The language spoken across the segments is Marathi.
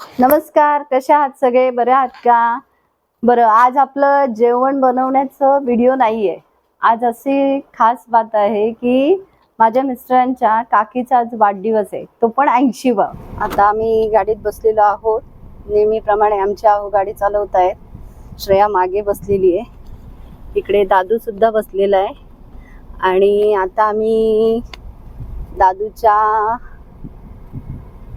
नमस्कार कशा आहात सगळे? बरे आहात का? बरं आज आपलं जेवण बनवण्याचं व्हिडिओ नाही आहे आज अशी खास बात आहे की माझ्या मिस्टरांच्या काकीचा आज वाढदिवस आहे. तो पण ऐंशी वा आता आम्ही गाडीत बसलेलो आहोत. नेहमीप्रमाणे आमच्या आहो गाडी चालवत आहेत. श्रेया मागे बसलेली आहे. इकडे दादूसुद्धा बसलेला आहे. आणि आता आम्ही दादूच्या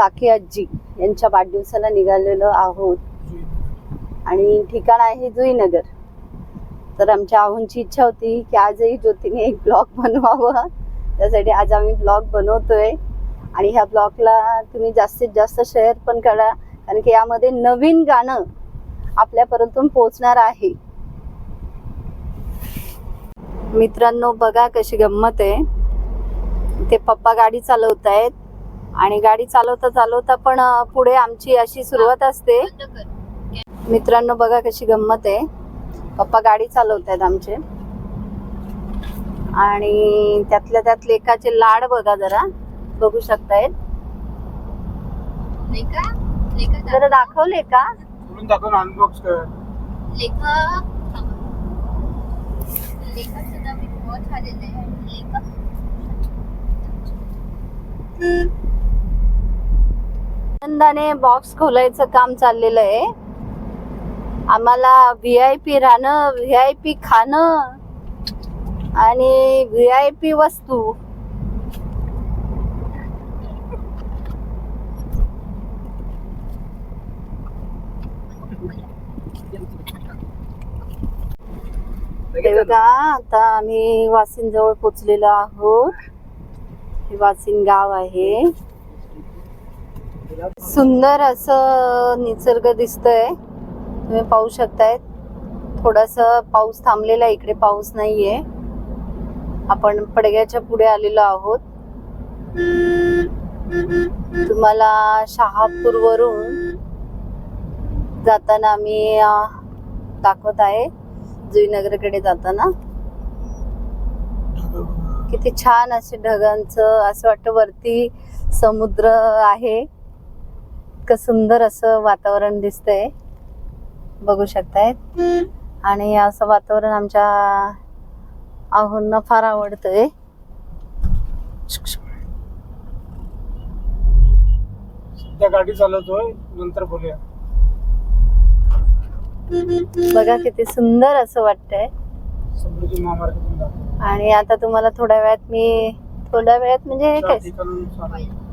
काकी आजी यांच्या वाढदिवसाला निघालेलो आहोत. आणि ठिकाण आहे जुईनगर. तर आमच्या आहोंची इच्छा होती की आजही ज्योतीने एक ब्लॉग बनवावं. त्यासाठी आज आम्ही ब्लॉग बनवतोय. आणि ह्या ब्लॉगला तुम्ही जास्तीत जास्त शेअर पण करा. कारण की यामध्ये नवीन गाणं आपल्यापर्यंत पोहोचणार आहे. मित्रांनो बघा कशी गंमत आहे. ते पप्पा गाडी चालवत आहेत आणि गाडी चालवता चालवता पण पुढे आमची अशी सुरुवात असते. मित्रांनो बघा कशी गंमत आहे. पप्पा गाडी चालवत आहेत आमचे. आणि त्यातल्या त्यात लेकाचे लाड बघा जरा. बघू शकतायत. लेखा लेखा जरा दाखवले का खोलून दाखवून अनबॉक्स कर. लेखा लेखा सुद्धा मी बहुत आलेले आहे लेखा आनंदाने बॉक्स खोलायचं काम चाललेलं आहे. आम्हाला व्ही आय पी राहणं व्ही आय पी खाणं आणि व्ही आय पी वस्तू. बघा आता आम्ही वासिन जवळ पोचलेलो आहोत. हे वासिन गाव आहे. सुंदर असं निसर्ग दिसतोय. तुम्ही पाहू शकताय. थोडस पाऊस थांबलेला आहे. इकडे पाऊस नाहीये. आपण पडग्याच्या पुढे आलेलो आहोत. तुम्हाला शहापूर वरून जाताना आम्ही दाखवत आहे. जुईनगरकडे जाताना. किती छान असे ढगांचं असं वाटतं वरती समुद्र आहे. इतकं सुंदर असं वातावरण दिसतंय. बघू शकताय आणि असं वातावरण आमच्या आहोंना फार आवडतंय. सध्या गाडी चालवतोय नंतर बोलूया. बघा किती सुंदर असं वाटतंय. आणि आता तुम्हाला थोड्या वेळात मी थोड्या वेळात म्हणजे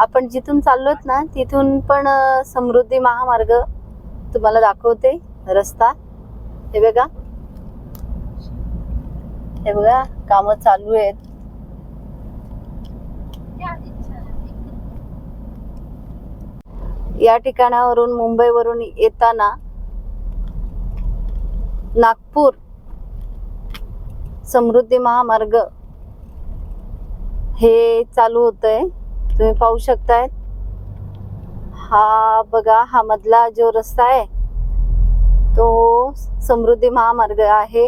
आपण जिथून चाललोत ना तिथून पण समृद्धी महामार्ग तुम्हाला दाखवते रस्ता. हे बघा. हे बघा काम चालू आहेत. या ठिकाणावरून मुंबईवरून येताना नागपूर समृद्धी महामार्ग हे चालू होतंय. तुम्ही पाहू शकताय. हा बघा हा मधला जो रस्ता आहे तो समृद्धी महामार्ग आहे.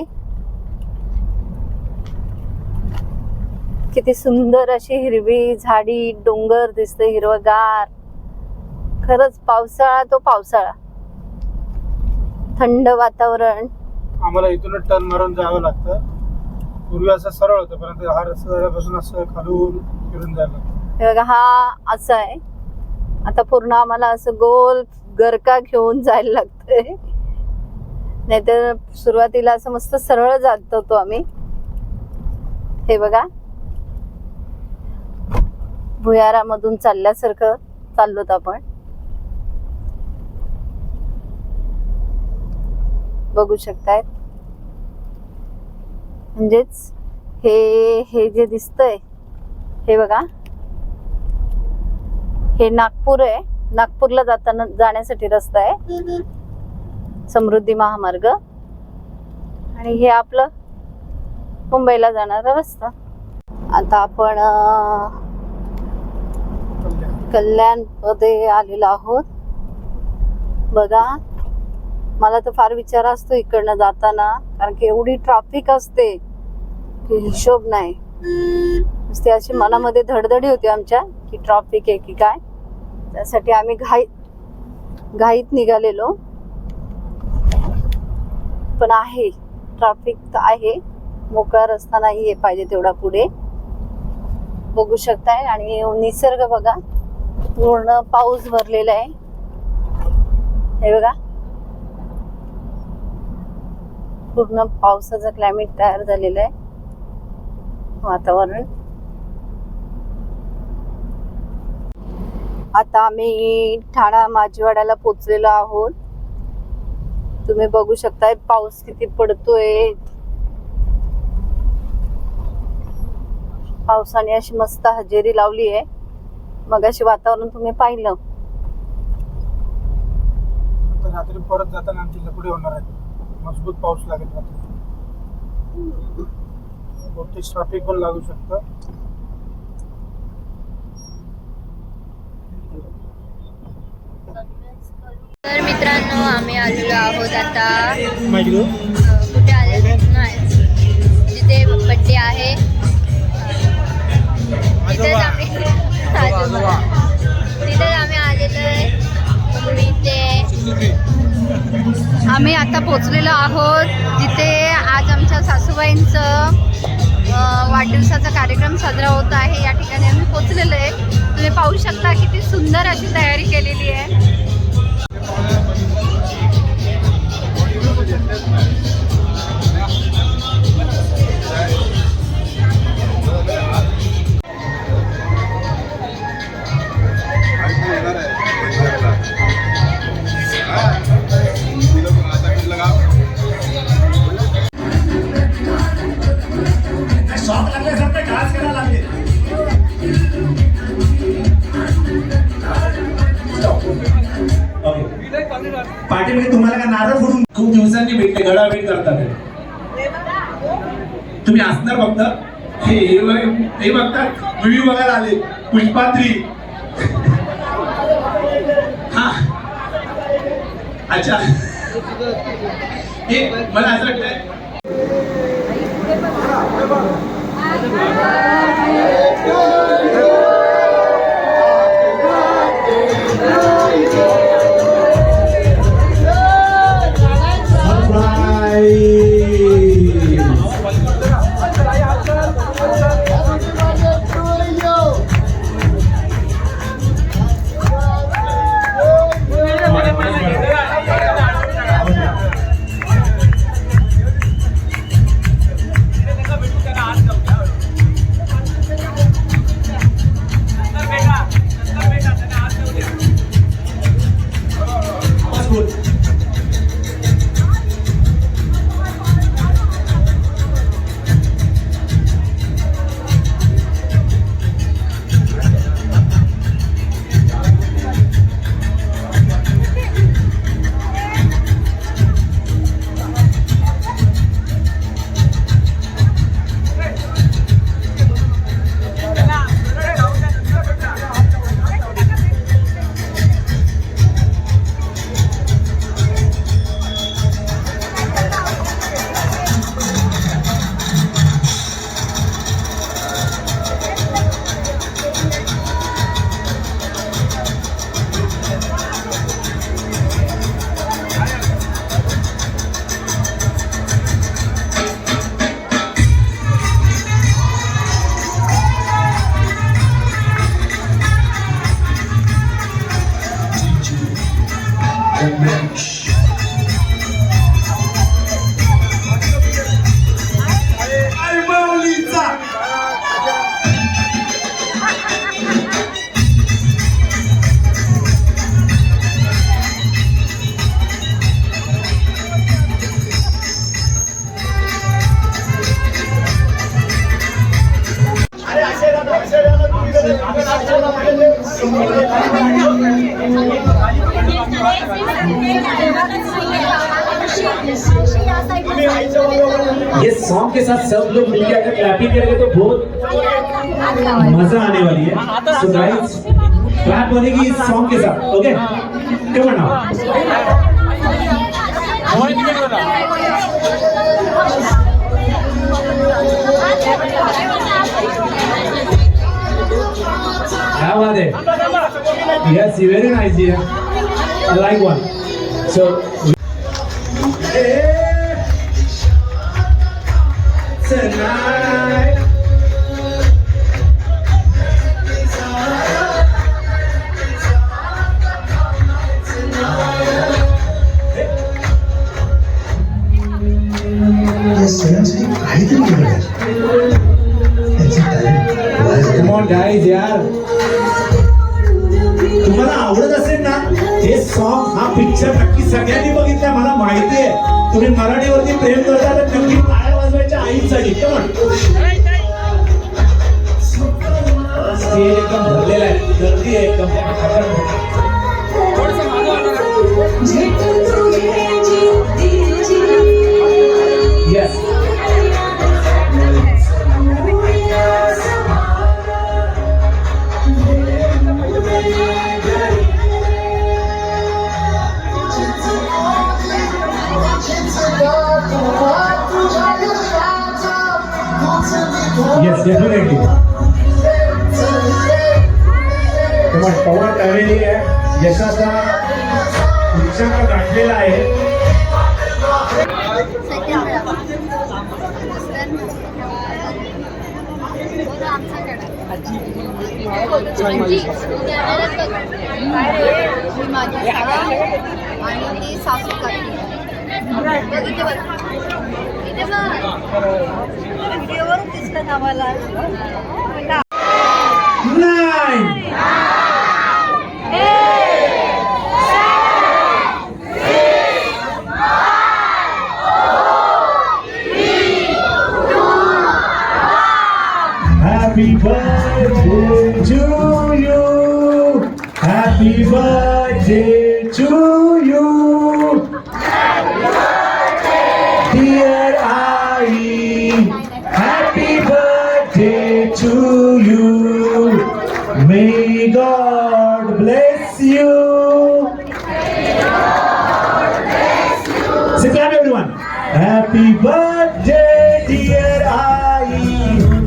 किती सुंदर अशी हिरवी झाडी डोंगर दिसते हिरवगार. खरंच पावसाळा तो पावसाळा. थंड वातावरण. आम्हाला इथून टर्न मारून जावं लागतं. पूर्वी असं सरळ होतं परंतु हा रस्ता झाल्यापासून असं खालून फिरून जायला लागतं. हे बघा हा असा आहे. आता पूर्ण आम्हाला असं गोल गरका घेऊन जायला लागतंय. नाहीतर सुरुवातीला असं मस्त सरळ जात होतो आम्ही. हे बघा. भुयारामधून चालल्यासारखं चाललोत आपण. बघू शकतायत. म्हणजेच हे हे जे दिसतंय हे बघा. हे नागपूर आहे. नागपूरला जाताना जाण्यासाठी रस्ता आहे. समृद्धी महामार्ग. आणि हे आपलं मुंबईला जाणारा रस्ता. आता आपण कल्याणमध्ये आलेलो आहोत. बघा मला तर फार विचार असतो इकडनं जाताना. कारण की एवढी ट्रॅफिक असते की हिशोब नाही. नुसती अशी मनामध्ये धडधडी होती आमच्या की ट्रॉफिक आहे की काय. त्यासाठी आम्ही घाई घाईत निघालेलो. पण आहे. ट्रॅफिक तर आहे. मोकळा रस्ता नाही आहे पाहिजे तेवढा पुढे. बघू शकताय. आणि निसर्ग बघा. पूर्ण पाऊस भरलेला आहे. हे बघा. पूर्ण पावसाचं क्लायमेट तयार झालेलं आहे. वातावरण. आता आम्ही ठाणा माझीवाड्याला पोचलेलो आहोत. तुम्ही बघू शकताय पाऊस किती पडतोय. पावसाने अशी मस्त हजेरी लावली आहे. मग अशी वातावरण तुम्ही पाहिलं. रात्री परत जाताना आमची लपडी होणार आहे. मजबूत पाऊस लागेल रात्री. बहुतेक ट्रॅफिक पण लागू शकतं. तर मित्रांनो आम्ही आलेलो आहोत आता. कुठे आले? नाही. जिथे बड्डे आहे. तिथेच आम्ही. तिथेच आम्ही आलेलो आहे. मी ते आम्ही आता पोचलेलो आहोत. जिथे आज आमच्या सासूबाईंचं वाढदिवसाचा कार्यक्रम साजरा होत आहे. या ठिकाणी आम्ही पोचलेलो आहे. तुम्ही पाहू शकता किती सुंदर अशी तयारी केलेली आहे. मी तुम्हाला का नारळ फोडून खूप दिवसांनी भेटले भेट करतात हे. तुम्ही असणार फक्त. हे हे हे बघतात. मूवी बघायला आले. पुष्पात्री. हा. अच्छा. हे मला असं वाटतंय. คุณ साथ सब लोग मिलकर अगर क्लैपिंग करेंगे तो बहुत मजा आने वाली है। सो गाइस क्लैप बनेगी इस सॉन्ग के साथ ओके कम ऑन क्या बात है। Yes very nice like one so हे सॉन्ग हा पिक्चर नक्की सगळ्यांनी बघितलाय मला माहिती आहे. तुम्ही मराठीवरती प्रेम करता तर नक्की टाळ्या वाजवायच्या आईसाठी कमन स्टेज एकदम भरलेला आहे. गर्दी आहे एकदम. येस डेफिनेटली पण पवन टवेली आहे यशाचा उच्चांक गाठलेला आहे सेकंड वेळा आजी कॅमेऱ्यात बघ. ही माझी सासू आणि ती सासू काकी बघ इथे बघ birthday, dear Ai.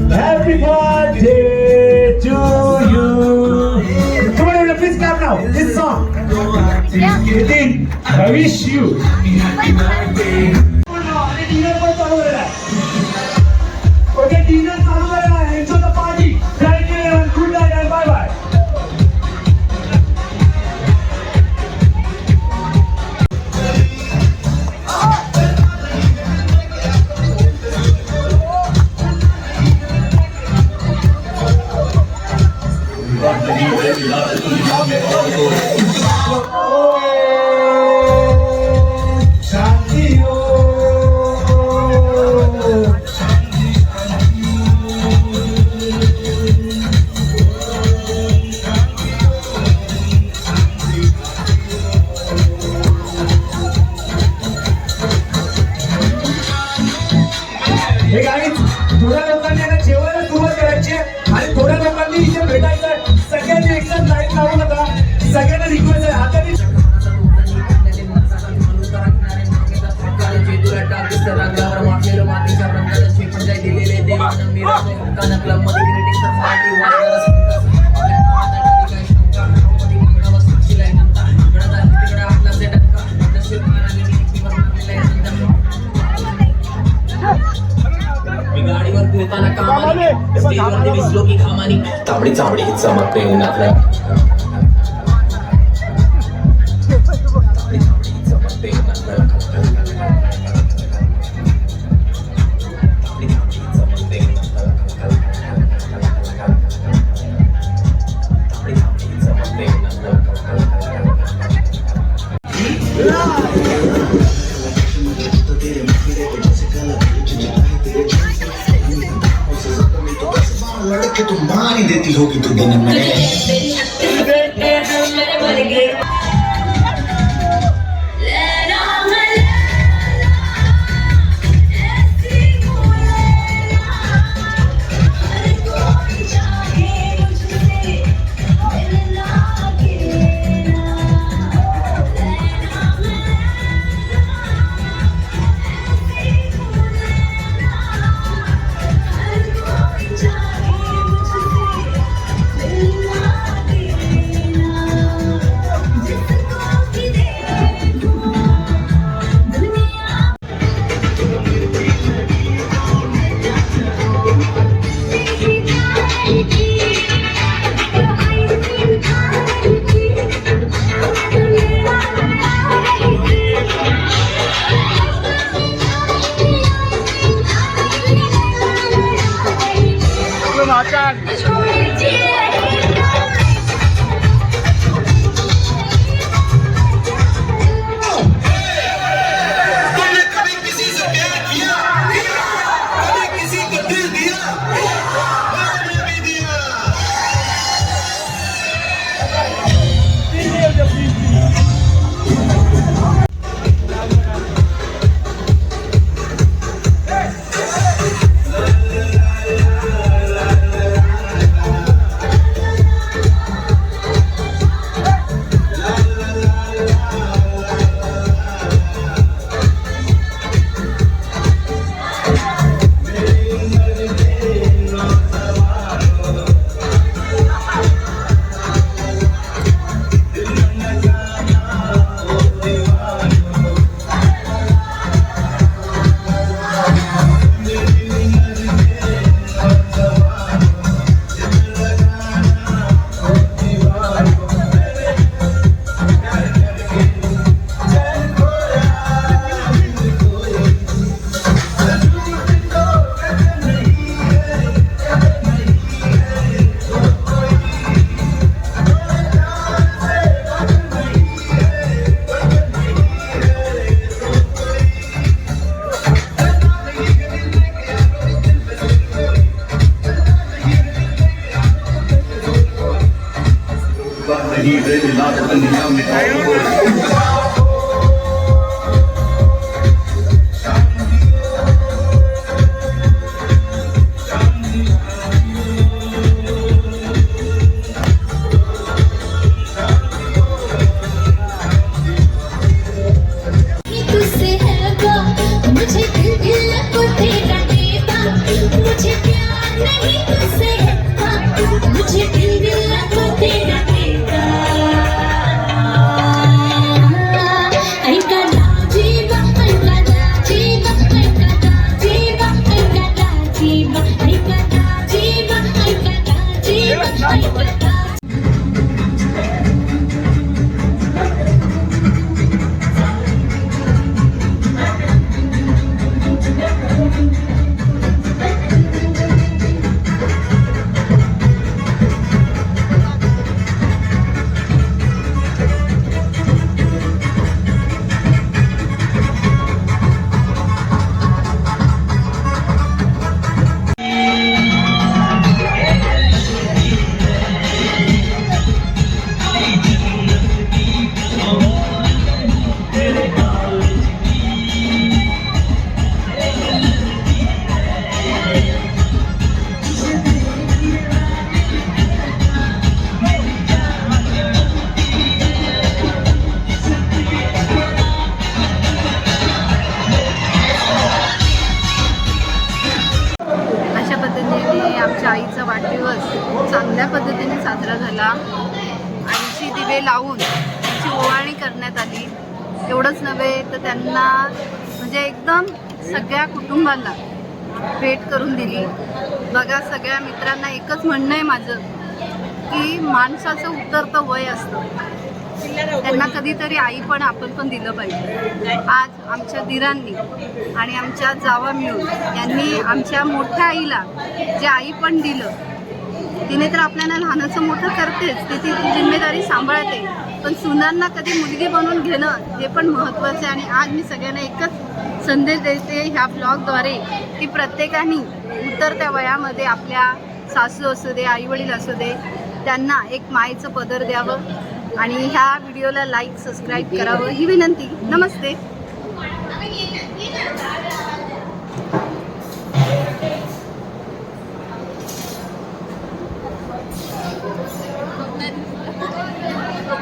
Happy birthday to you. Come on, everyone, please clap now. This song. Nitin, I wish you. Oh, oh, oh, oh, गाडीवर फिरताना कामानी स्टेजवरती दिसलो की घामानी तांबडी चांबडी चमकते उन्हातल्या सगळ्या कुटुंबाला भेट करून दिली. बघा सगळ्या मित्रांना एकच म्हणणं आहे माझं की माणसाचं उतरतं वय असतं. त्यांना कधीतरी आई पण आपण पण दिलं पाहिजे. आज आमच्या दिरांनी आणि आमच्या जावा मिळून यांनी आमच्या मोठ्या आईला जे आई पण दिलं तिने तर आपल्याला लहानाचं मोठं करतेच तिची जिम्मेदारी सांभाळते. पण सुनांना कधी मुलगी बनवून घेणं हे पण महत्त्वाचं आहे. आणि आज मी सगळ्यांना एकच संदेश देते ह्या ब्लॉगद्वारे की प्रत्येकाने उतरत्या वयामध्ये आपल्या सासू असू दे आईवडील असू दे त्यांना एक मायेचं पदर द्यावं. आणि ह्या व्हिडिओला लाईक सबस्क्राईब करावं. ही विनंती. नमस्ते.